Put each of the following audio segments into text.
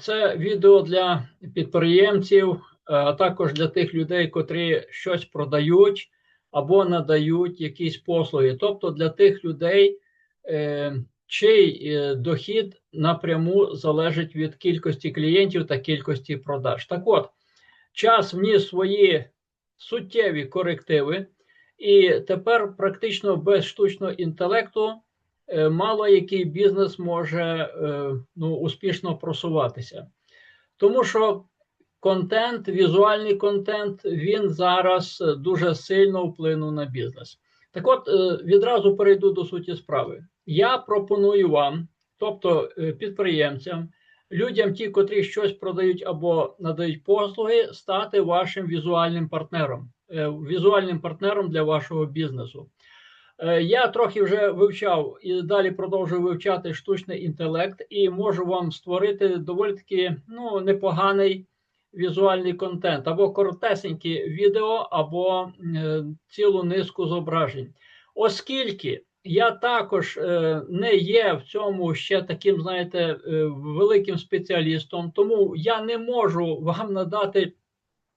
Це відео для підприємців, е, а також для тих людей, котрі щось продають або надають якісь послуги. Тобто для тих людей, е, чий е, дохід напряму залежить від кількості клієнтів та кількості продаж. Так от, час вніс свої суттєві корективи, і тепер практично без штучного інтелекту. Е, мало який бізнес може е, ну, успішно просуватися. Тому що контент, візуальний контент, він зараз дуже сильно вплинув на бізнес. Так от, е, відразу перейду до суті справи. Я пропоную вам, тобто підприємцям, людям, ті, котрі щось продають або надають послуги, стати вашим візуальним партнером, візуальним партнером для вашого бізнесу. Е, я трохи вже вивчав і далі продовжую вивчати штучний інтелект, і можу вам створити доволі таки ну, непоганий візуальний контент, або коротесенькі відео, або е, цілу низку зображень. Оскільки я також е, не є в цьому ще таким, знаєте, великим спеціалістом, тому я не можу вам надати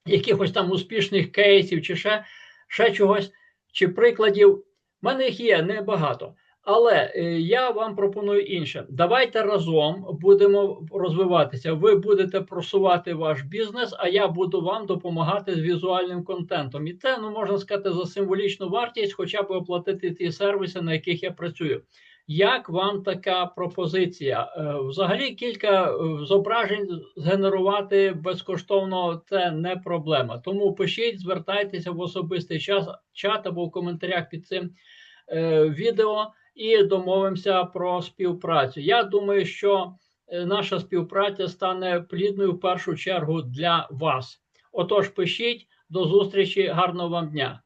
якихось там успішних кейсів чи ще, ще чогось, чи прикладів. Мене їх є небагато. Але е, я вам пропоную інше. Давайте разом будемо розвиватися. Ви будете просувати ваш бізнес, а я буду вам допомагати з візуальним контентом. І це ну можна сказати за символічну вартість, хоча б оплатити ті сервіси, на яких я працюю. Як вам така пропозиція? Е, взагалі кілька е, зображень згенерувати безкоштовно це не проблема. Тому пишіть, звертайтеся в особистий час, чат або в коментарях під цим е, відео і домовимося про співпрацю. Я думаю, що наша співпраця стане плідною в першу чергу для вас. Отож, пишіть до зустрічі, гарного вам дня.